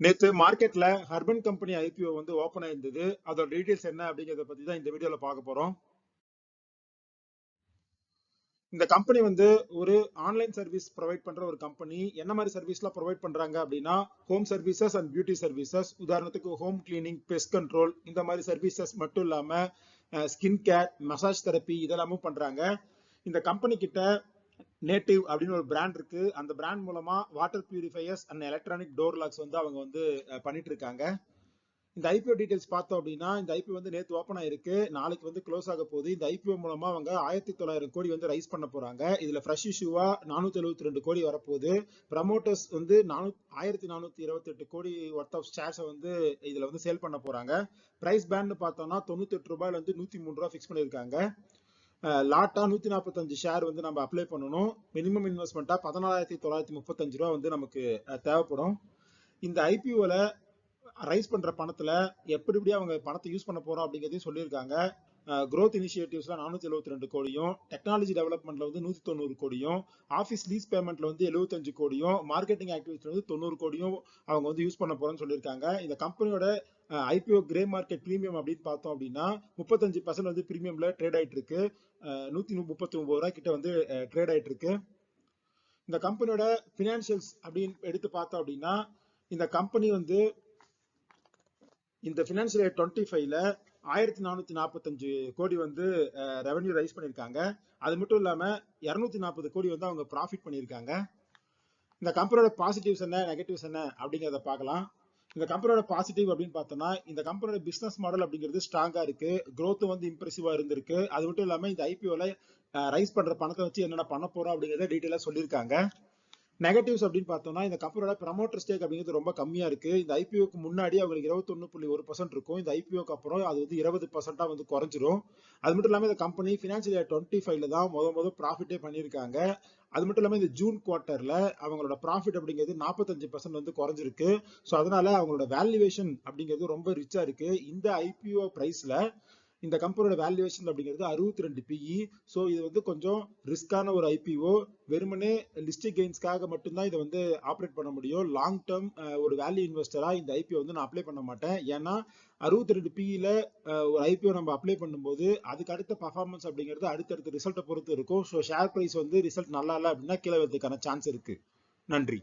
நேத்து மார்க்கெட்ல urban company IPO வந்து ஓபன் ஆயிருந்தது. அதோட டீடைல்ஸ் என்ன அப்படிங்கறத பத்தி தான் இந்த வீடியோல பார்க்க போறோம். இந்த கம்பெனி வந்து ஒரு ஆன்லைன் சர்வீஸ் ப்ரொவைட் பண்ற ஒரு கம்பெனி என்ன மாதிரி சர்வீஸ்லாம் ப்ரொவைட் பண்றாங்க அப்படின்னா home services and beauty services உதாரணத்துக்கு ஹோம் கிளீனிங் பெஸ்ட் கண்ட்ரோல் இந்த மாதிரி சர்வீசஸ் மட்டும் இல்லாம ஸ்கின் கேர் மசாஜ் தெரப்பி இதெல்லாமும் பண்றாங்க. இந்த கம்பெனி கிட்ட நேட்டிவ் அப்படின்னு ஒரு பிராண்ட் இருக்கு. அந்த பிராண்ட் மூலமா water purifiers and electronic door locks வந்து அவங்க வந்து பண்ணிட்டு இருக்காங்க. இந்த ஐபிஓ டீடைல்ஸ் பார்த்தோம் அப்படின்னா இந்த ஐபிஓ வந்து நேற்று ஓப்பன் ஆயிருக்கு. நாளைக்கு வந்து க்ளோஸ் ஆக போகுது. இந்த ஐபிஓ மூலமா அவங்க ஆயிரத்தி தொள்ளாயிரம் கோடி வந்து ரைஸ் பண்ண போறாங்க. இதுல ஃப்ரெஷ் இஷ்யூவா நானூத்தி எழுபத்தி ரெண்டு கோடி வரப்போகுது. ப்ரமோட்டர்ஸ் வந்து நானூ ஆயிரத்தி நானூத்தி இருபத்தி எட்டு கோடி ஒர்த் ஆஃப் ஷேர்ஸை வந்து இதுல வந்து சேல் பண்ண போறாங்க. பிரைஸ் பேண்ட் பார்த்தோம்னா தொண்ணூத்தி எட்டு ரூபாயில இருந்து நூத்தி மூணு ரூபா ஃபிக்ஸ் பண்ணியிருக்காங்க லாட்டா நூத்தி நாற்பத்தஞ்சு ஷேர் வந்து நம்ம அப்ளை பண்ணணும். மினிமம் இன்வெஸ்ட்மெண்ட்டா பதினாலாயிரத்தி தொள்ளாயிரத்தி முப்பத்தஞ்சு ரூபா வந்து நமக்கு தேவைப்படும். இந்த ஐபிஓல ரைஸ் பண்ற பணத்துல எப்படி எப்படி அவங்க பணத்தை யூஸ் பண்ண போறோம் அப்படிங்கறதையும் சொல்லியிருக்காங்க. க்ரோத் இனிஷியேட்டிவ்ஸ்ல நானூத்தி எழுபத்தி ரெண்டு கோடியும் டெக்னாலஜி டெவலப்மெண்ட்ல வந்து நூத்தி தொண்ணூறு கோடியும் ஆஃபீஸ் லீஸ் பேமெண்ட்ல வந்து எழுபத்தஞ்சு கோடியும் மார்க்கெட்டிங் ஆக்டிவிட்டில வந்து தொண்ணூறு கோடியும் அவங்க வந்து யூஸ் பண்ண போறோம்னு சொல்லியிருக்காங்க. இந்த கம்பெனியோட ஐபிஓ கிரே மார்க்கெட் பிரீமியம் அப்படின்னு பார்த்தோம் அப்படின்னா முப்பத்தஞ்சு பர்சன்ட் வந்து ப்ரீமியம்ல ட்ரேட் ஆயிட்டு இருக்கு. நூத்தி முப்பத்தி ஒன்பது ரூபாய் கிட்ட வந்து ட்ரேட் ஆயிட்டு இருக்கு. இந்த கம்பெனியோட பினான்சியல்ஸ் அப்படின்னு எடுத்து பார்த்தோம் அப்படின்னா இந்த கம்பெனி வந்து இந்த பினான்சியல் இயர் டுவெண்ட்டி ஃபைவ்ல ஆயிரத்தி நானூத்தி நாற்பத்தஞ்சு கோடி வந்து ரெவன்யூ ரைஸ் பண்ணியிருக்காங்க. அது மட்டும் இல்லாம இருநூத்தி நாற்பது கோடி வந்து அவங்க ப்ராஃபிட் பண்ணியிருக்காங்க. இந்த கம்பெனியோட பாசிட்டிவ்ஸ் என்ன நெகட்டிவ்ஸ் என்ன அப்படிங்கிறத பார்க்கலாம். இந்த கம்பெனியோட பாசிட்டிவ் அப்படின்னு பார்த்தோம்னா இந்த கம்பெனியோட பிசினஸ் மாடல் அப்படிங்கிறது ஸ்ட்ராங்கா இருக்கு. க்ரோத் வந்து இம்ப்ரெசிவா இருந்திருக்கு. அது மட்டும் இல்லாம இந்த ஐபிஓல ரைஸ் பண்ற பணத்தை வச்சு என்னென்ன பண்ண போறோம் அப்படிங்கிறத டீட்டெயிலா சொல்லியிருக்காங்க. நெகட்டிவ்ஸ் அப்படின்னு பார்த்தோம்னா இந்த கம்பெனியோட ப்ரமோட்டர் ஸ்டேக் அப்படிங்கிறது ரொம்ப கம்மியா இருக்கு. இந்த ஐபிஓக்கு முன்னாடி அவங்களுக்கு இருபத்தொன்னு புள்ளி ஒரு பர்சன்ட் இருக்கும். இந்த ஐபிஓக்கு அப்புறம் அது வந்து இருபது பர்சன்டா வந்து குறைஞ்சிரும். அது மட்டும் இல்லாம இந்த கம்பெனி பினான்சியல் இயர் டுவெண்ட்டி ஃபைவ்ல தான் முத முத ப்ராஃபிட்டே பண்ணியிருக்காங்க. அது மட்டும் இல்லாம இந்த ஜூன் குவார்ட்டர்ல அவங்களோட ப்ராஃபிட் அப்படிங்கிறது நாற்பத்தஞ்சு பர்சன்ட் வந்து குறைஞ்சிருக்கு. ஸோ அதனால அவங்களோட வேல்யூவேஷன் அப்படிங்கிறது ரொம்ப ரிச்சா இருக்கு. இந்த ஐபிஓ பிரைஸ்ல இந்த கம்பெனியோட வேல்யூவேஷன் அப்படிங்கிறது அறுபத்தி ரெண்டு பிஇ ஸோ இது வந்து கொஞ்சம் ரிஸ்கான ஒரு ஐபிஓ வெறுமனே லிஸ்டிக் கெயின்ஸ்க்காக மட்டும்தான் இதை வந்து ஆப்ரேட் பண்ண முடியும். லாங் டேர்ம் ஒரு வேல்யூ இன்வெஸ்டராக இந்த ஐபிஓ வந்து நான் அப்ளை பண்ண மாட்டேன். ஏன்னா அறுபத்தி ரெண்டு பிஇல ஒரு ஐபிஓ நம்ம அப்ளை பண்ணும்போது அதுக்கு அடுத்த பர்ஃபார்மன்ஸ் அப்படிங்கிறது அடுத்தடுத்த ரிசல்ட்டை பொறுத்து இருக்கும். ஸோ ஷேர் ப்ரைஸ் வந்து ரிசல்ட் நல்லா இல்லை அப்படின்னா கீழே வரதுக்கான சான்ஸ் இருக்கு. நன்றி.